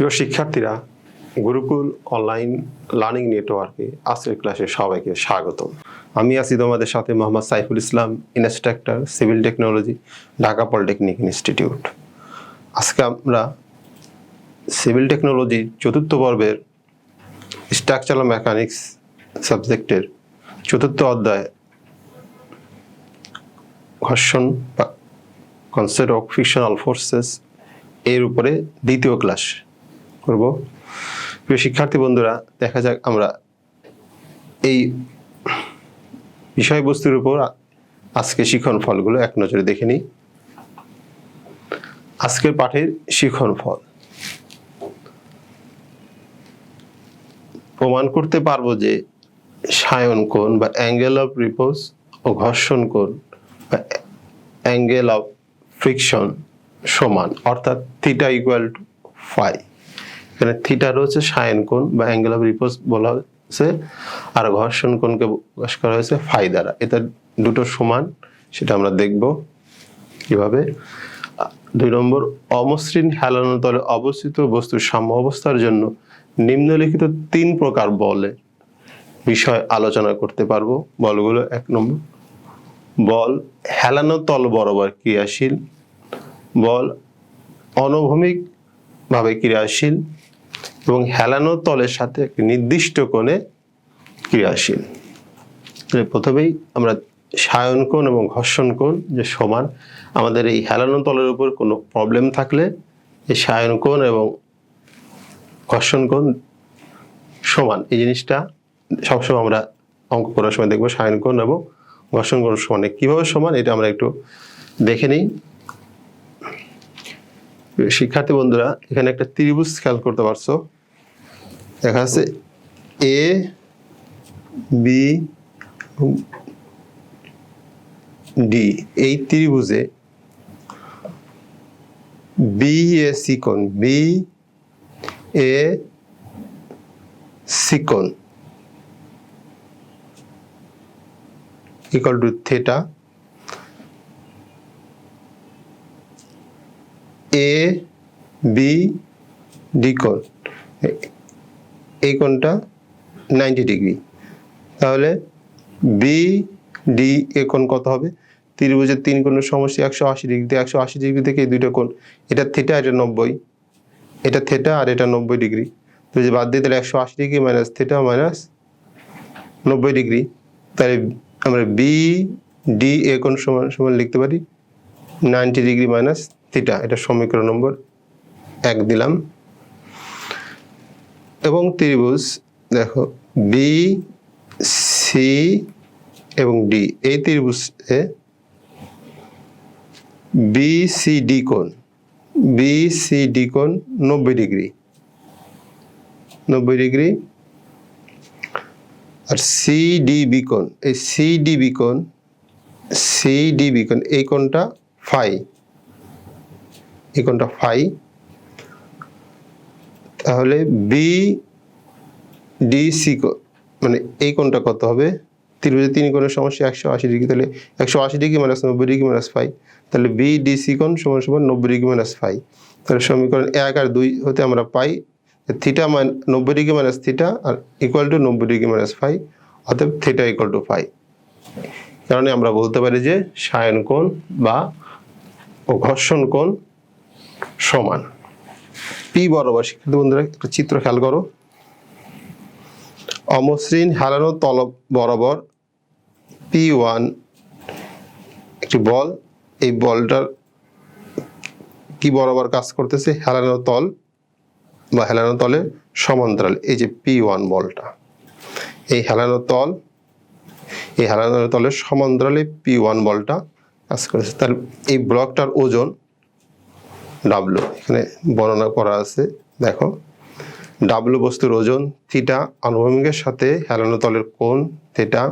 প্রিয় শিক্ষার্থীরা, Gurukul online learning নেটওয়ার্কে আজকের ক্লাসে সবাইকে স্বাগত আমি আছি তোমাদের সাথে Mohammad Saiful Islam, instructor, civil technology, Dhaka polytechnic institute. আজকে আমরা সিভিল টেকনোলজির চতুর্থ পর্বের স্ট্রাকচারাল মেকানিক্স সাবজেক্টের চতুর্থ অধ্যায় ঘর্ষণ বা কনসেপ্ট অফ ফিকশনাল ফোর্সেস এর উপরে দ্বিতীয় ক্লাস করব। প্রিয় শিক্ষার্থী বন্ধুরা, দেখা যাক আমরা এই বিষয়বস্তুর উপর আজকে শিখন ফলগুলো এক নজরে দেখে নিই। আজকের পাঠের শিখন ফল। প্রমাণ করতে পারব যে সায়ন কোণ বা অ্যাঙ্গেল অফ রিপোজ ও ঘর্ষণ কোণ বা অ্যাঙ্গেল অফ ফ্রিকশন সমান, অর্থাৎ থিটা ইকুয়াল টু ফাই। এখানে থিটা রয়েছে সায়ন কোণ বা অ্যাঙ্গেল অফ রিপোজ বলা হয়েছে, আর ঘর্ষণ কোণকে প্রকাশ করা হয়েছে ফাই দ্বারা। এটা দুটো সমান, সেটা আমরা দেখব কীভাবে। দুই নম্বর, অমসৃণ হেলানো তলে অবস্থিত বস্তুর সাম্য অবস্থার জন্য নিম্নলিখিত তিন প্রকার বলে বিষয় আলোচনা করতে পারব। বলগুলো এক নম্বর, বল হেলানো তল বরাবর ক্রিয়াশীল, বল অনভূমিক ভাবে ক্রিয়াশীল এবং হেলানো তলের সাথে একটি নির্দিষ্ট কোণে ক্রিয়াশীল। প্রথমেই আমরা সায়ন কোণ এবং ঘর্ষণ কোণ যে সমান, আমাদের এই হেলানো তলের উপর কোনো প্রবলেম থাকলে এই সায়ন কোণ এবং ঘর্ষণ কোণ সমান। এই জিনিসটা সবসময় আমরা অঙ্ক করার সময় দেখব, সায়ন কোণ এবং ঘর্ষণ কোণ সমান। কীভাবে সমান, এটা আমরা একটু দেখে নিই। শিক্ষার্থী বন্ধুরা, এখানে একটা ত্রিভুজ খেয়াল করতে পারছ। দেখা যাচ্ছে এ বি ডি এই ত্রিভুজে বি এ সিকোণ বি এ সিকোণ equal to theta A B D কোণ। এই কোণটা নাইনটি ডিগ্রি তাহলে বি ডি এ কোণ কত হবে? ত্রিভুজের তিন কোণের সমস্যা একশো আশি ডিগ্রিতে একশো আশি ডিগ্রি থেকে এই দুইটা কোণ। এটা থিটা এটা নব্বই। এটা থেটা আর এটা নব্বই ডিগ্রি তো যে বাদ দিয়ে তাহলে একশো আশি ডিগ্রি মাইনাস থেটা মাইনাস নব্বই ডিগ্রি তাহলে আমরা বি ডি এ কোণ সমান সমান লিখতে পারি। নাইনটি ডিগ্রি মাইনাস থিটা এটা সমীকরণ নম্বর এক দিলাম। এবং ত্রিভুজ, দেখো বি সি এবং ডি এই ত্রিভুজে বি সি ডি কোণ বি সি ডি কোণ নব্বই ডিগ্রি। নব্বই ডিগ্রি। আর সি ডি বি কোণ, এই সি ডি বি কোণ সি ডি বি কোণ, এই কোণটা ফাই। এই কোণটা ফাই। তাহলে বি ডি সি কোণ মানে এই কোণটা কত হবে? ত্রিভুজের তিন কোণের সমস্যা একশো আশি ডিগ্রি, তাহলে একশো আশি ডিগ্রি মাইনাস নব্বই ডিগ্রি মাইনাস ফাই। তাহলে বি ডি সি কোণ সমান সমান নব্বই ডিগ্রি মাইনাস ফাই। তাহলে সমীকরণ এক আর দুই হতে আমরা পাই থিটা মান নব্বই degree minus theta R equal to নব্বই ডিগ্রি মাইনাস ফাই, অতএব থিটা ইকুয়াল টু ফাই। কারণে আমরা বলতে পারি যে সায়ন কোণ বা ঘর্ষণ কোণ সমান। পি বরাবর, শিক্ষার্থী বন্ধুরা, একটা চিত্র খেয়াল করো। অমসৃণ হেলানো তল বরাবর পি ওয়ান একটি বল। এই বলটার কি বরাবর কাজ করতেছে? হেলানো তল বা হেলানো তলের সমান্তরাল, এই যে পি ওয়ান বলটা। এই হেলানো তল, এই হেলানো তলের সমান্তরালে পি ওয়ান বলটা কাজ করেছে। তার এই ব্লকটার ওজন ডাব্লু এখানে বর্ণনা করা আছে, দেখো। ডাব্লু বস্তুর ওজন থিটা আনুভূমিকের সাথে হেলানো তলের কোণ থিটা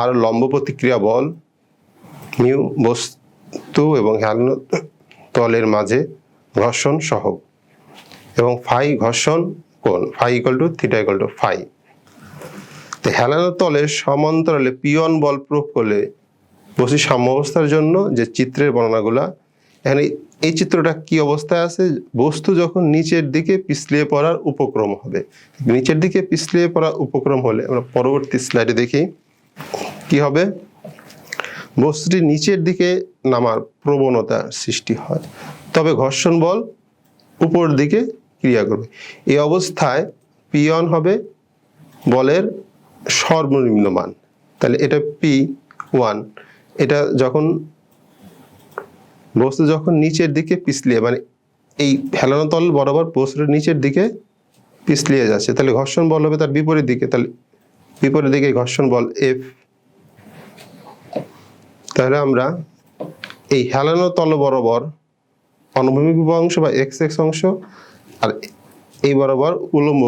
আর লম্ব প্রতিক্রিয়া বল মিউ বস্তু এবং হেলানো তলের মাঝে ঘর্ষণ সহ এবং ফাই ঘর্ষণ কোণ phi equal to theta equal to phi তো হেলানো তলের সমান্তরালে পিয়ন বল প্রয়োগ করলে বস্তুর সাম্যাবস্থার জন্য যে চিত্রের বর্ণনাগুলা, এখানে এই চিত্রটা কি অবস্থায় আছে? বস্তু যখন নিচের দিকে পিছলিয়ে পড়ার উপক্রম হবে। নিচের দিকে পিছলিয়ে পড়ার উপক্রম হলে আমরা পরবর্তী স্লাইডে দেখি কি হবে? বস্তুটি নিচের দিকে নামার প্রবণতা সৃষ্টি হয়। তবে ঘর্ষণ বল উপর দিকে ক্রিয়া করবে। এই অবস্থায় পি ওয়ান হবে বলের সর্বনিম্ন মান তাহলে এটা পি ওয়ান এটা যখন বস্তু যখন নিচের দিকে পিছলিয়ে মানে এই হেলানো তল বরাবর বস্তুর নিচের দিকে পিছলিয়ে যাচ্ছে, তাহলে ঘর্ষণ বল হবে তার বিপরীত দিকে, তাহলে বিপরীত দিকে ঘর্ষণ বল এফ তাহলে আমরা এই হেলানো তল বরাবর অনুভূমিক অংশ বা এক্স এক্স অংশ আর এই বরাবর উলম্ব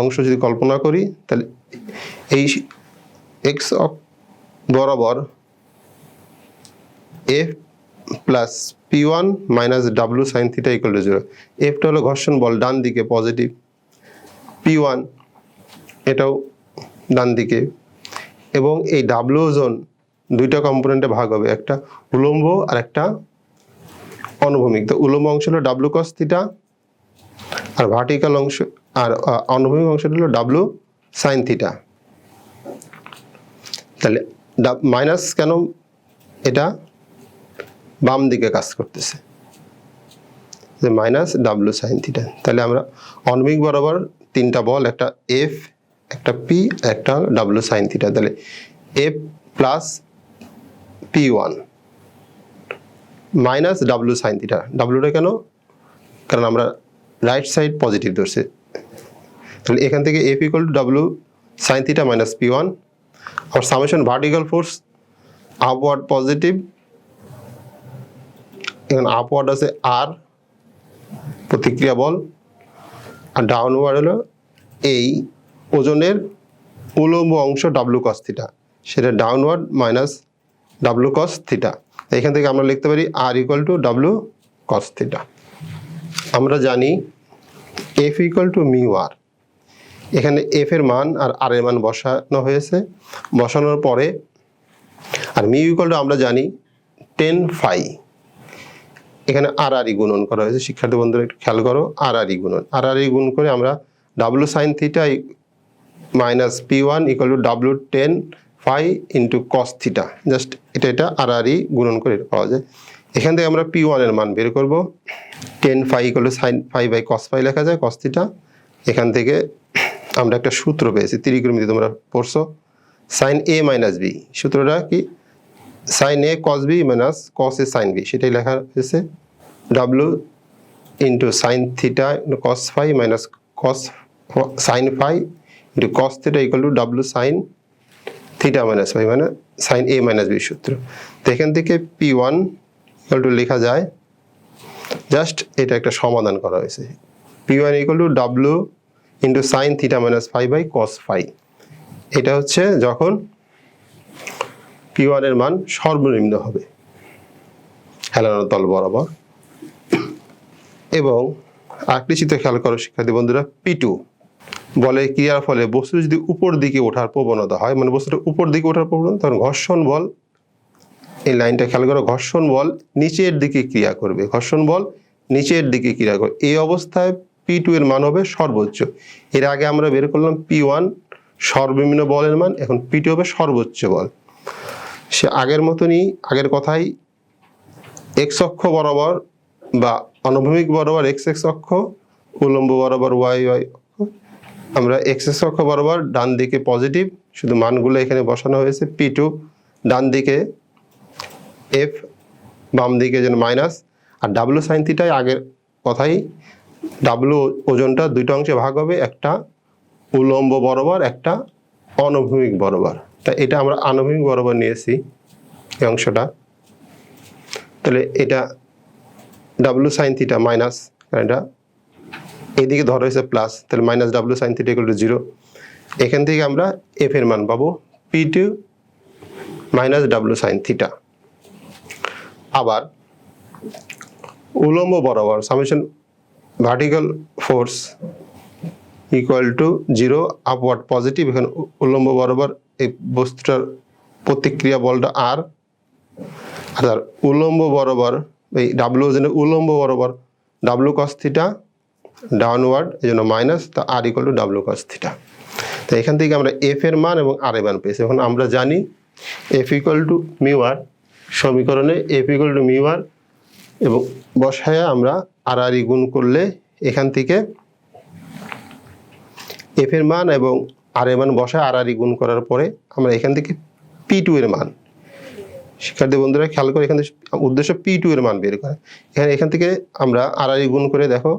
অংশ যদি কল্পনা করি, তাহলে এই এক্স বরাবর F plus P one minus W sine theta equal to zero এফটা হলো ঘর্ষণ বল, ডান দিকে পজিটিভ পি ওয়ান এটাও ডান দিকে। এবং এই ডাব্লু ওজন দুইটা কম্পোনেন্টে ভাগ হবে, একটা উলম্ব আর একটা অনুভূমিক। তো উলম্ব অংশ হলো ডাব্লু কস থিটা আর ভার্টিক্যাল অংশ, আর অনুভূমিক অংশটা হলো ডাব্লু সাইন থিটা তাহলে মাইনাস কেন এটা? বাম দিকে কাজ করতেছে। যে মাইনাস ডাব্লু সাইন থিটা। তাহলে আমরা অনুভূমিক বরাবর তিনটা বল, একটা এফ, একটা পি, একটা ডাব্লু সাইন থিটা। তাহলে F plus P one minus W sine theta. ডাব্লুটা কেন? কারণ আমরা রাইট সাইড পজিটিভ ধরছে। তাহলে এখান থেকে F equal to W sine theta minus P one. R summation vertical force upward positive এখানে আপওয়ার্ড আছে আর প্রতিক্রিয়া বল, আর ডাউনওয়ার্ড হলো এই ওজনের উলম্ব অংশ ডাব্লু কস থিটা সেটা downward minus W cos theta এখান থেকে আমরা লিখতে পারি R equal to W cos theta আমরা জানি F equal to mu R এখানে এফ এর মান আর আর এর মান বসানো হয়েছে। বসানোর পরে, আর মিউ ইকুয়াল টু আমরা জানি টেন ফাই এখানে আর আর গুণন করা হয়েছে। শিক্ষার্থী বন্ধুরা, একটু খেয়াল করো, আর আর গুণন। আর আর গুণ করে আমরা W sine theta minus P one equal to W tan phi into cos theta just এটা এটা আর আর গুণন করে এটা পাওয়া যায়। এখান থেকে আমরা পি ওয়ানের মান বের করব। Tan phi equal to sine phi by cos phi লেখা যায় কস থিটা এখান থেকে আমরা একটা সূত্র পেয়েছি, ত্রিকোণমিতি তোমরা পড়ছো। সাইন এ মাইনাস বি সূত্রটা কি? Sine A cos B minus cos A sine B সেটাই লেখা হয়েছে। W into sine theta cos phi minus cos sine phi into cos theta equal to W sine theta minus phi মানে sine A minus B সূত্র। তো এখান থেকে P one equal two লেখা যায় জাস্ট এটা একটা সমাধান করা হয়েছে। P one equal to W into sine theta minus phi by cos phi এটা হচ্ছে যখন পি ওয়ানের মান সর্বনিম্ন হবে। হেলানো তল বরাবর। এবং আরেকটি চিত্র খেয়াল করো, শিক্ষার্থী বন্ধুরা পি টু বলে ক্রিয়ার ফলে বস্তু যদি উপর দিকে ওঠার প্রবণতা হয় মানে বস্তুটা উপর দিকে ওঠার প্রবণতা, তখন ঘর্ষণ বল, এই লাইনটা খেয়াল করো, ঘর্ষণ বল নিচের দিকে ক্রিয়া করবে। ঘর্ষণ বল নিচের দিকে ক্রিয়া করবে। এই অবস্থায় পি টু এর মান হবে সর্বোচ্চ। এর আগে আমরা বের করলাম পি ওয়ান সর্বনিম্ন বলের মান, এখন পি টু হবে সর্বোচ্চ বল। সে আগের মতনই, আগের কথাই এক্স অক্ষ বরাবর বা অনুভূমিক বরাবর এক্স এক্স অক্ষ উলম্ব বরাবর ওয়াই ওয়াই আমরা এক্স এক্স অক্ষ বরাবর ডান দিকে পজিটিভ শুধু মানগুলো এখানে বসানো হয়েছে পি টু ডান দিকে এফ বাম দিকে যেন মাইনাস আর ডাব্লু সাইন থিটাই আগের কথাই ডাব্লু ওজনটা দুইটা অংশে ভাগ হবে, একটা উলম্ব বরাবর, একটা অনুভূমিক বরাবর। তা এটা আমরা আনুভূমিক বরাবর নিয়েছি এই অংশটা। তাহলে এটা ডাব্লু সাইন থিটা মাইনাস এটা এইদিকে ধরা হয়েছে প্লাস তাহলে minus W sine theta equal to zero এখান থেকে আমরা এফ এর মান পাবো P two minus W sine theta আবার উলম্ব বরাবর summation vertical force equal to zero upward positive এখানে উলম্ব বরাবর এই বস্তুটার প্রতিক্রিয়া বলটা আর আর তার উলম্ব বরাবর, এই ডাব্লু ওজনের উলম্ব বরাবর ডাব্লু কস থিটা ডাউনওয়ার্ড এই জন্য মাইনাস তা R equal to W cos theta তো এখান থেকে আমরা এফ এর মান এবং আর এর মান পেয়েছি। এখন আমরা জানি F equal to mu R সমীকরণে F equal to mu R এবং বসায় আমরা আর আর ই গুণ করলে এখান থেকে এফ এর মান এবং আর এর মান বসায় আর আর গুণ করার পরে আমরা এখান থেকে পি টু এর মান। শিক্ষার্থী বন্ধুরা, খেয়াল করে এখান থেকে উদ্দেশ্য পি টু এর মান বের করা। এখানে এখান থেকে আমরা আর আর গুণ করে দেখো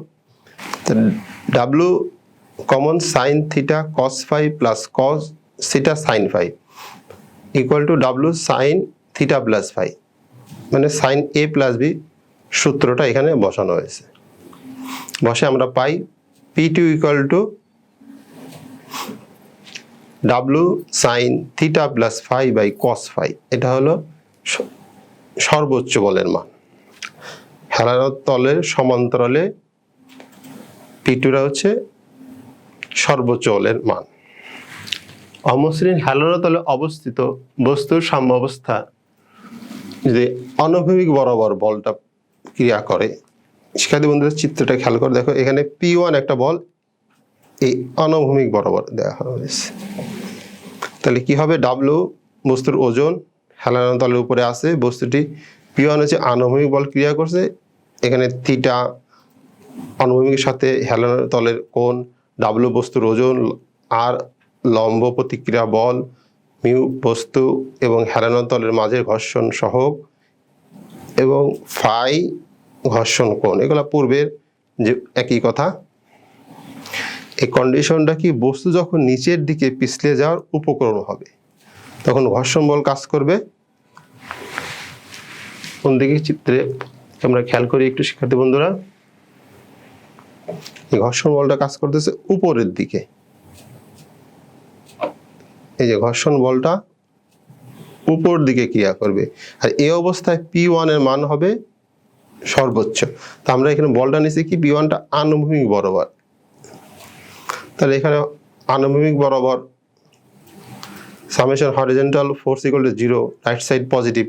W common sine theta cos phi plus cos theta sine phi equal to W sine theta plus phi মানে সাইন এ প্লাস বি সূত্রটা এখানে বসানো হয়েছে। বসে আমরা পাই P two equal to W sine theta plus phi by cos phi এটা হলো সর্বোচ্চ বলের মান। হেলানোর তলের সমান্তরালে পিটুরা হচ্ছে সর্বোচ্চ বলের মান। অমসৃণ হেলানো তলে অবস্থিত বস্তুর সাম্য অবস্থা যদি অনভিক বরাবর বলটা ক্রিয়া করে, শিক্ষার্থী বন্ধুদের চিত্রটা খেয়াল করে দেখো, এখানে পি ওয়ান একটা বল এই অনভূমিক বরাবর দেওয়া হয়েছে। তাহলে কি হবে? ডাব্লু বস্তুর ওজন হেলানো তলের উপরে আছে, বস্তুটি পি ওয়ান হচ্ছে আনুভূমিক বল ক্রিয়া করছে। এখানে থিটা অনুভূমিকের সাথে হেলানো তলের কোণ ডাব্লু বস্তুর ওজন আর লম্ব প্রতিক্রিয়া বল, মিউ বস্তু এবং হেলানো তলের মাঝের ঘর্ষণ সহগ এবং ফাই ঘর্ষণ কোণ। এগুলো পূর্বের যে একই কথা। এই কন্ডিশনটা কি বস্তু যখন নিচের দিকে পিছলে যাওয়ার উপকরণ হবে, তখন ঘর্ষণ বল কাজ করবে। কোন দিকে? চিত্রে আমরা খেয়াল করি একটু, শিক্ষার্থী বন্ধুরা। এই ঘর্ষণ বলটা কাজ করতেছে উপরের দিকে। এই যে ঘর্ষণ বলটা উপর দিকে ক্রিয়া করবে। আর এই অবস্থায় পি ওয়ানের মান হবে সর্বোচ্চ। তো আমরা এখানে বলটা নিচ্ছি কি? পি ওয়ানটা আনুভূমিক বরাবর। তাহলে এখানে আনুভূমিক বরাবর summation horizontal force equal to zero right side positive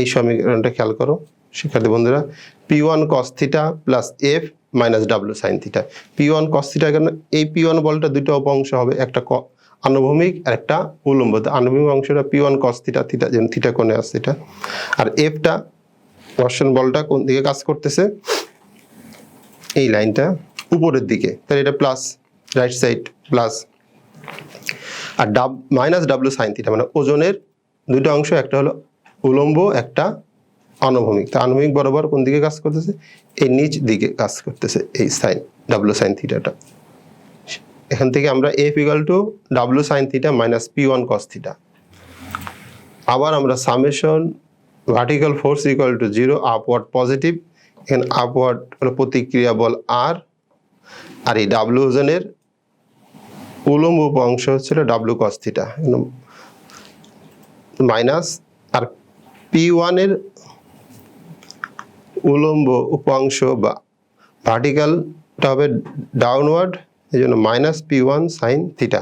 এই সমীকরণটা খেয়াল করো। শিক্ষার্থী বন্ধুরা P one cos theta plus F minus W sine theta P one cos theta কেন? এই পি ওয়ান বলটা দুটো অংশ হবে, একটা আনুভূমিক আর একটা উলম্ব। আনুভূমিক অংশটা P one cos theta theta যেমন থিটা কোণে আসছে এটা। আর এফটা ঘর্ষণ বলটা কোন দিকে কাজ করতেছে? এই লাইনটা। উপরের দিকে, তাহলে এটা প্লাস রাইট সাইড প্লাস আর ডাব মাইনাস ডাব্লু সাইন থিটা মানে ওজনের দুটো অংশ, একটা হলো উলম্ব, একটা আনুভূমিক। তা আনুভূমিক বরাবর কোন দিকে কাজ করতেছে? এই নিচ দিকে কাজ করতেছে এই সাইন ডাব্লু সাইন থিটাটা এখান থেকে আমরা F equal to W sine theta minus P one cos theta আবার আমরা summation vertical force equal to zero upward positive এখানে আপওয়ার্ড প্রতিক্রিয়া বল আর আর এই ডাব্লু ওজনের উলম্ব অংশ হচ্ছিল ডাব্লু কস থিটা মাইনাস আর পি ওয়ানের উলম্ব উপাংশ বা ভার্টিক্যালটা হবে ডাউনওয়ার্ড এই জন্য minus P one sine theta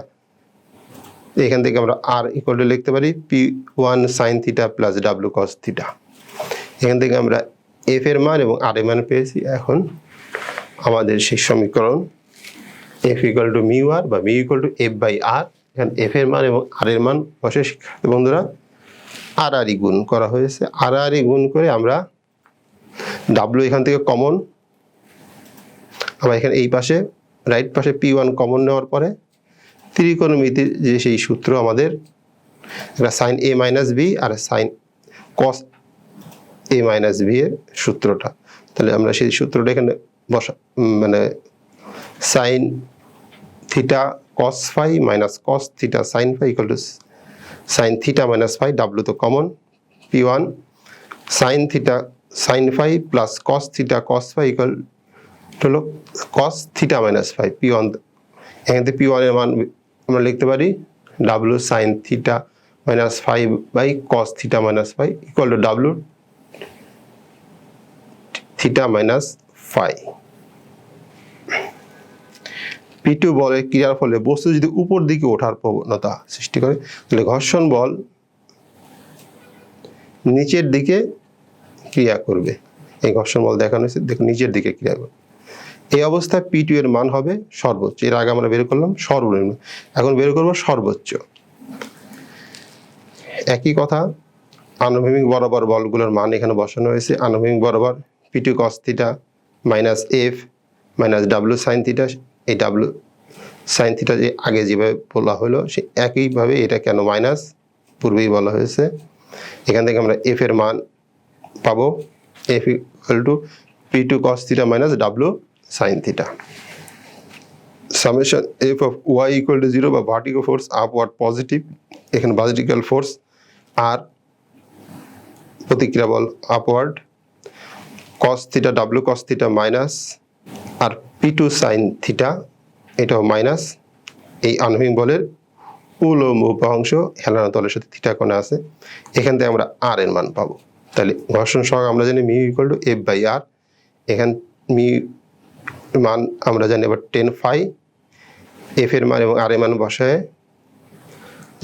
এখান থেকে আমরা আর ইকুয়াল টু লিখতে পারি P one sine theta plus W cos theta এখান থেকে আমরা এফ এর মান এবং আর এর মান পেয়েছি, এখন আমাদের সেই সমীকরণ F equal to mu R বা mu equal to F by R এখানে এফ এর মান এবং আর এর মান বসে শিক্ষার্থী বন্ধুরা আর আর ই গুণ করা হয়েছে। আর আর গুণ করে আমরা ডাব্লু এখান থেকে কমন আমরা এখানে এই পাশে রাইট পাশে পি ওয়ান কমন নেওয়ার পরে ত্রিকোণমিতির যে সেই সূত্র আমাদের একটা sine A minus B R sine cos A minus B এর সূত্রটা। তাহলে আমরা সেই সূত্রটা এখানে বসা মানে sine theta cos phi minus cos theta sine phi equal to sine theta minus phi W তো common P one sine theta sine phi plus cos theta cos phi equal হলো cos theta minus phi P one এখান থেকে P ওয়ানের মান আমরা লিখতে পারি W sine theta minus phi by cos theta minus phi equal to W theta minus phi P two বলের ক্রিয়ার ফলে বস্তু যদি উপর দিকে ওঠার প্রবণতা সৃষ্টি করে, তাহলে ঘর্ষণ বল নিচের দিকে ক্রিয়া করবে। এই ঘর্ষণ বল দেখানো হয়েছে, দেখুন নিচের দিকে ক্রিয়া করবে। এই অবস্থায় পি টু এর মান হবে সর্বোচ্চ। এর আগে আমরা বের করলাম সর্বনিম্ন। এখন বের করব সর্বোচ্চ। একই কথা, আনুভূমিক বরাবর বলগুলোর মান এখানে বসানো হয়েছে। আনুভূমিক বরাবর P two cos theta minus F minus W sine theta এই ডাব্লু সাইন থিটা যে আগে যেভাবে বলা হলো, সে একইভাবে এটা কেন মাইনাস পূর্বেই বলা হয়েছে। এখান থেকে আমরা এফ এর মান পাবো। F equal to P two cos theta minus W sine theta summation F of Y equal to zero বা ভার্টিকো ফোর্স আপওয়ার্ড পজিটিভ এখানে ভার্টিক্যাল ফোর্স আর প্রতিক্রিয়া বল upward cos theta W cos theta minus আর P two sine theta এটাও minus এই আনভিং বলের উলম্ব উপাংশ হেলানো তলের সাথে থিটা কোণে আছে। এখান থেকে আমরা আর এর মান পাবো। তাহলে ঘর্ষণ সহগ আমরা জানি mu equal to F by R এখান মি মান আমরা জানি এবার টেন ফাই এফ এর মান এবং আর এর মান বসায়।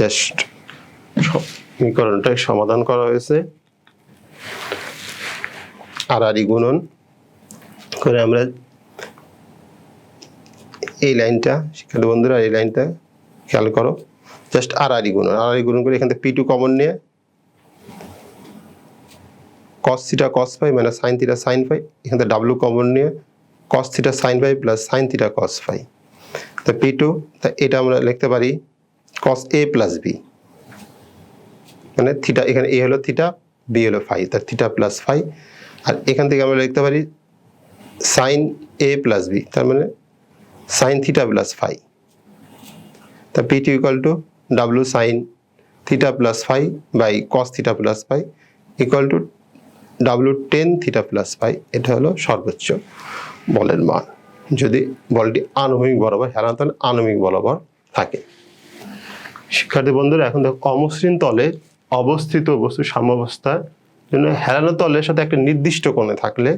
জাস্ট সমীকরণটাই সমাধান করা হয়েছে। আর আরই গুণন করে আমরা এই লাইনটা, শিক্ষার্থী বন্ধুরা, এই লাইনটা খেয়াল করো। জাস্ট আর আরই গুণন। আর আরই গুণন করে এখান থেকে পি টু কমন নিয়ে কস থিটা কস ফাই মানে সাইন থিটা সাইন ফাই এখান থেকে ডাব্লু কমন নিয়ে cos theta sine phi plus sine theta cos phi তা পি টু তা এটা আমরা লিখতে পারি কস এ প্লাস বি মানে থিটা এখানে এ হলো থিটা বি হলো ফাই তার থিটা প্লাস ফাই আর এখান থেকে আমরা লিখতে পারি সাইন এ প্লাস বি তার মানে সাইন থিটা প্লাস ফাই তা P two equal to W sine theta plus phi by cos theta plus phi equal to W tan theta plus phi এটা হলো সর্বোচ্চ বলের মান। যদি বলটি আনুভূমিক বরাবর, হেলান তাহলে আনুভূমিক বরাবর থাকে। শিক্ষার্থী বন্ধুরা, এখন দেখো অমসৃণ তলে অবস্থিত বস্তু সাম্যাবস্থার জন্য হেলানো তলের সাথে একটা নির্দিষ্ট কোণে থাকলে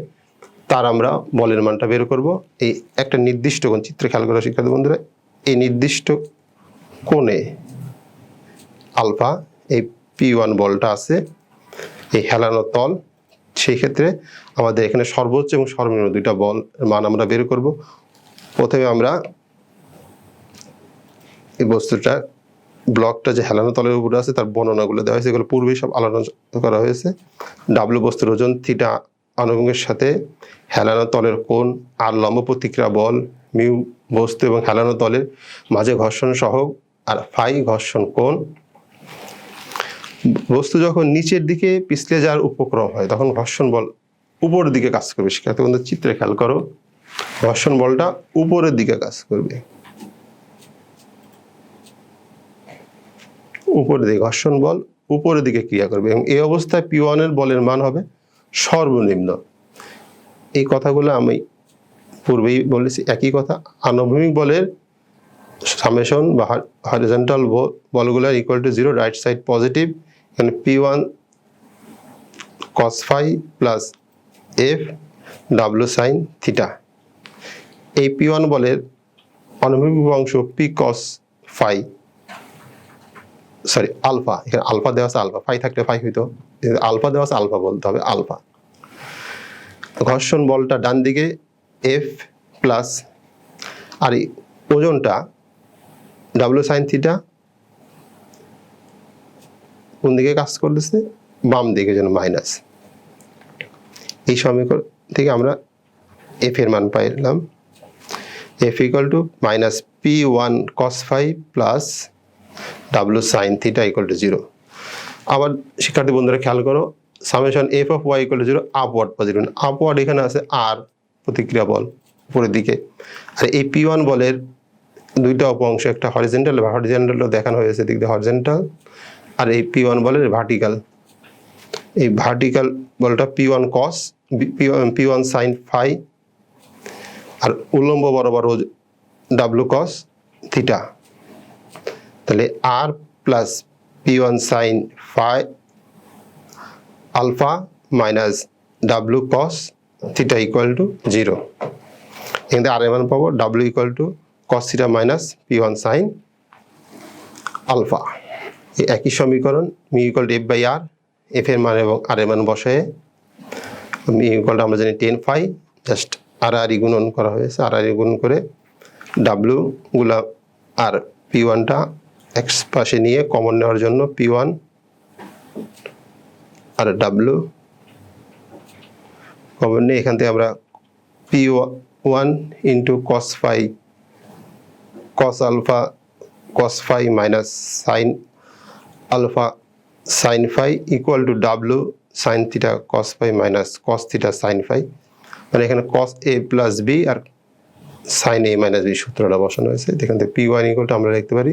তার আমরা বলের মানটা বের করব। এই একটা নির্দিষ্ট কোণ চিত্রে খেয়াল করা শিক্ষার্থী বন্ধুরা, এই নির্দিষ্ট কোণে আলফা, এই পি ওয়ান বলটা আছে, এই হেলানো তল, সেই ক্ষেত্রে আমাদের এখানে সর্বোচ্চ এবং সর্বনিম্ন দুইটা বল মান আমরা বের করব। প্রথমে আমরা এই বস্তুটা, ব্লকটা যে হেলানো তলের উপরে আছে, তার বর্ণনাগুলো দেওয়া হয়েছে, এগুলো পূর্বেই সব আলোচনা করা হয়েছে। ডাব্লু বস্তুর ওজন থিটা আনুভঙ্গের সাথে হেলানো তলের কোণ আর লম্ব প্রতিক্রিয়া বল, মিউ বস্তু এবং হেলানো তলের মাঝে ঘর্ষণ সহ আর ফাই ঘর্ষণ কোণ। বস্তু যখন নিচের দিকে পিছলে যাওয়ার উপক্রম হয়, তখন ঘর্ষণ বল উপরের দিকে কাজ করবে। শিক্ষার্থী বন্ধু, চিত্রে খেয়াল করো, ঘর্ষণ বলটা উপরের দিকে কাজ করবে। উপরের দিকে ঘর্ষণ বল উপরের দিকে ক্রিয়া করবে এবং এই অবস্থায় পি ওয়ানের বলের মান হবে সর্বনিম্ন। এই কথাগুলো আমি পূর্বেই বলেছি। একই কথা, আনুভূমিক বলের সামেশন বা horizontal বলগুলোর equal to zero right side positive এখানে P one cos phi plus F W sine theta এই পি ওয়ান বলের অনুভূমিক অংশ P cos phi sorry alpha এখানে আলফা দেওয়া আছে আলফা ফাই থাকলে ফাই হইতো। আলফা দেওয়া আছে, আলফা বলতে হবে, আলফা। ঘর্ষণ বলটা ডান দিকে এফ প্লাস আর ওজনটা ডাব্লু সাইন থিটা কোন দিকে কাজ করতেছে? বাম দিকে যেন মাইনাস এই সমীকরণ থেকে আমরা এফ এর মান পাইলাম F equal to minus P one cos five plus W sine theta equal to zero আবার শিক্ষার্থী বন্ধুরা খেয়াল করো summation F of Y equal zero upward positive upward এখানে আছে আর প্রতিক্রিয়া বল, উপরের দিকে। আর এই পি ওয়ান বলের দুইটা অংশ, একটা হরিজেন্টাল বা হরিজেন্টালও দেখানো হয়েছে দিক দিয়ে হরিজেন্টাল আর এই পি ওয়ান বলের ভার্টিক্যাল এই ভার্টিক্যাল বলটা P one cos P one sine phi আর উল্লম্ব বরাবর ডাব্লু কস থিটা তাহলে R plus P one sine phi alpha minus W cos theta equal to zero এখান থেকে এর মান পাবো W equal to cos theta minus P one sine alpha একই সমীকরণ me equal to F by R F এর মান এবং আর এর মান বসায় মিউ ইকুয়ালটা আমরা জানি টেন ফাই জাস্ট আর আর গুণন করা হয়েছে। আর আর গুণন করে ডাব্লু গুলা আর পি ওয়ানটা এক্স পাশে নিয়ে কমন নেওয়ার জন্য পি ওয়ান আর ডাব্লু কমন নিয়ে এখান থেকে আমরা P one into cos phi cos alpha cos phi minus sine alpha sine phi equal to W sine theta cos phi minus cos theta sine phi মানে এখানে cos A plus B আর sine A minus B সূত্রটা বসানো হয়েছে। এখান থেকে P one equal to আমরা লিখতে পারি।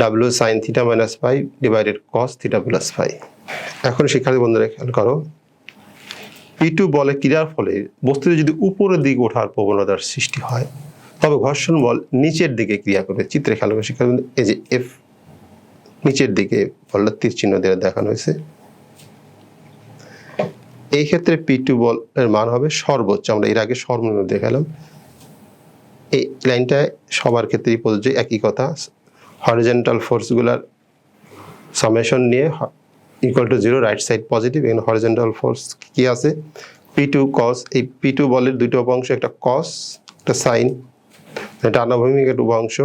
W sine theta minus phi divided cos theta plus phi এখন শিক্ষার্থী বন্ধুরা, খেয়াল করো। পি টু বলে ক্রিয়ার ফলে বস্তুটি যদি উপরের দিকে ওঠার প্রবণতার সৃষ্টি হয়, তবে ঘর্ষণ বল নিচের দিকে ক্রিয়া করবে চিত্রে খেয়াল করে শিক্ষার্থী এই যে এফ নিচের দিকে বলটা তীর চিহ্ন দিয়ে দেখানো হয়েছে। এই ক্ষেত্রে পি টু বলের মান হবে সর্বোচ্চ। আমরা এর আগে সর্বনিম্ন দেখালাম। এই লাইনটায় সবার ক্ষেত্রেই প্রযোজ্য, একই কথা। হরিজেন্টাল ফোর্সগুলার সামেশন নিয়ে equal to zero right side positive এখানে হরিজেন্টাল ফোর্স কি আছে? পি টু কস এই পি টু বলের দুটো অংশ, একটা কস একটা সাইন এটা আনুভূমিক একটা উপাংশ।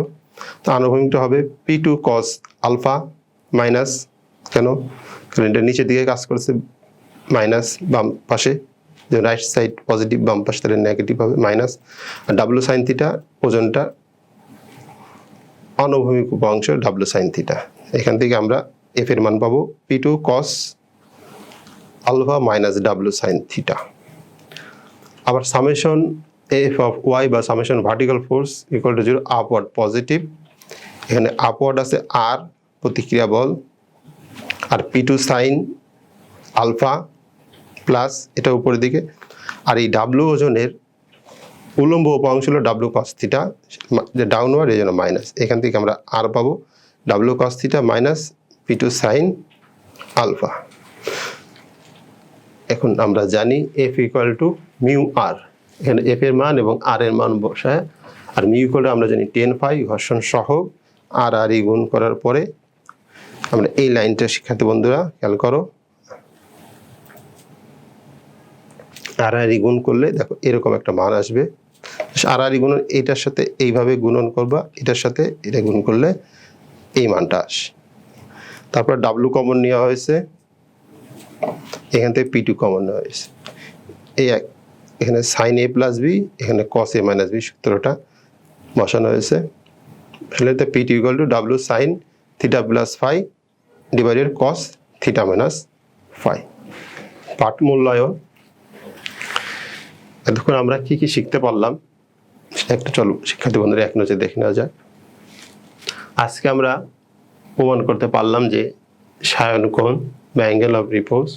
তো আনুভূমিকটা হবে P two cos alpha minus কেন? কারণ এটা নিচের দিকে কাজ করছে মাইনাস বাম পাশে। যে রাইট সাইড পজিটিভ বাম পাশে, তাহলে নেগেটিভ হবে মাইনাস আর ডাব্লু সাইন থিটা ওজনটা অনুভূমিক উপাংশ ডাব্লু সাইন থিটা। এখান থেকে আমরা এফ এর মান পাবো P two cos alpha minus W sine theta. আবার সামেশন এফ অফ ওয়াই বা summation vertical force equal to zero upward positive. এখানে আপওয়ার্ড আছে আর প্রতিক্রিয়া বল আর P two sine alpha plus এটা উপরের দিকে। আর এই ডাব্লু ওজনের উলম্ব উপাংশ হলো ডাব্লু কস যে ডাউনওয়ার্ড এই জন্য মাইনাস এখান থেকে আমরা আর পাবো। W cos minus P two sine alpha এখন আমরা জানি F equal to mu R এখানে এফ এর মান এবং আর এর মান বসায়। আর মিউ ইকুয়াল আমরা জানি টেন ফাই ঘর্ষণ সহ। আর আর ই গুণ করার পরে আমরা এই লাইনটা শিক্ষার্থী বন্ধুরা খেয়াল করো। আর আর ই গুণ করলে দেখো এরকম একটা মান আসবে। ই গুণন, এইটার সাথে এইভাবে গুণন করবা, এটার সাথে এটা গুণ করলে এই মানটা আসে। তারপর ডাব্লু কমন নেওয়া হয়েছে, এখান থেকে পি টু কমন নেওয়া হয়েছে। এই এক, এখানে সাইন এ প্লাস বি এখানে কস এ মাইনাস বি সূত্রটা বসানো হয়েছে। আসলে তো P two equal to W sine theta plus phi divided cos theta minus phi পাঠ মূল্যায়ন। এতক্ষণ আমরা কি কি শিখতে পারলাম? একটা চলো, শিক্ষার্থী বন্ধুরা, এক নজরে দেখে নেওয়া যায় আজকে আমরা প্রমাণ করতে পারলাম যে সায়ন কোণ বা অ্যাঙ্গেল অফ রিপোজ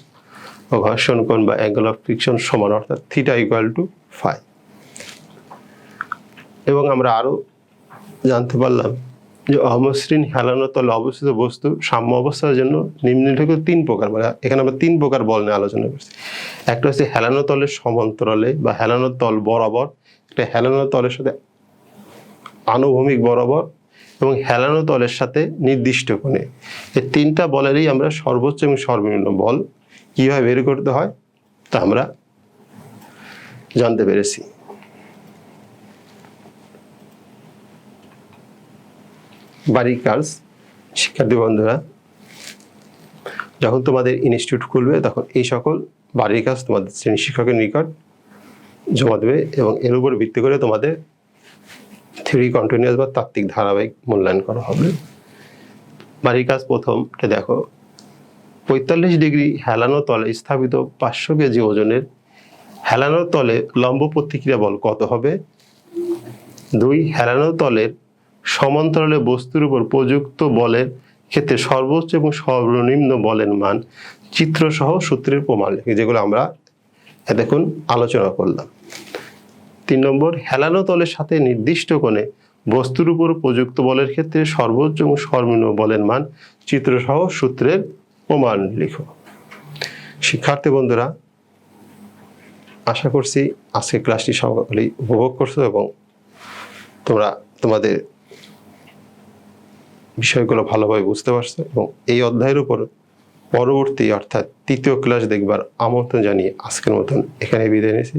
ও ঘর্ষণ কোণ বা অ্যাঙ্গেল অফ ফ্রিকশন সমান, অর্থাৎ থিটা ইকুয়াল টু ফাই এবং আমরা আরও জানতে পারলাম যে অমসৃণ হেলানো তলে অবস্থিত বস্তু সাম্য অবস্থার জন্য নিম্নলিখিত তিন প্রকার মানে এখানে আমরা তিন প্রকার বল নিয়ে আলোচনা করছি। একটা হচ্ছে হেলানো তলের সমান্তরালে বা হেলানো তল বরাবর একটা হেলানো তলের সাথে আনুভূমিক বরাবর এবং হেলানো তলের সাথে নির্দিষ্ট কোণে। এই তিনটা বলেরই আমরা সর্বোচ্চ এবং সর্বনিম্ন বল কীভাবে বের করতে হয় তা আমরা জানতে পেরেছি। বাড়ির কাজ শিক্ষার্থী বন্ধুরা, যখন তোমাদের ইনস্টিটিউট খুলবে তখন এই সকল বাড়ির কাজ তোমাদের শ্রেণি শিক্ষকের নিকট জমা দেবে এবং এর উপর ভিত্তি করে তোমাদের থ্রি কন্টিনিউয়াস বা তাত্ত্বিক ধারাবাহিক মূল্যায়ন করা হবে। বাড়ির কাজ প্রথমটা দেখো, পঁয়তাল্লিশ ডিগ্রি হেলানো তলে স্থাপিত পাঁচশো কেজি ওজনের হেলানো তলে লম্ব প্রতিক্রিয়া বল কত হবে? দুই, হেলানো তলের সমান্তরালে বস্তুর উপর প্রযুক্ত বলের ক্ষেত্রে সর্বোচ্চ এবং সর্বনিম্ন বলের মান চিত্রসহ সূত্রের প্রমাণ যেগুলো আমরা দেখুন আলোচনা করলাম। তিন নম্বর, হেলানো তলের সাথে নির্দিষ্ট কোণে বস্তুর উপর প্রযুক্ত বলের ক্ষেত্রে সর্বোচ্চ এবং সর্বনিম্ন বলের মান চিত্রসহ সূত্রের প্রমাণ লিখো। শিক্ষার্থী বন্ধুরা, আশা করছি আজকে ক্লাসটি সকলেই উপভোগ করছ এবং তোমরা তোমাদের বিষয়গুলো ভালোভাবে বুঝতে পারছ এবং এই অধ্যায়ের উপর পরবর্তী, অর্থাৎ তৃতীয় ক্লাস দেখবার আমন্ত্রণ জানিয়ে আজকের মতন এখানে বিদায় নিয়েছি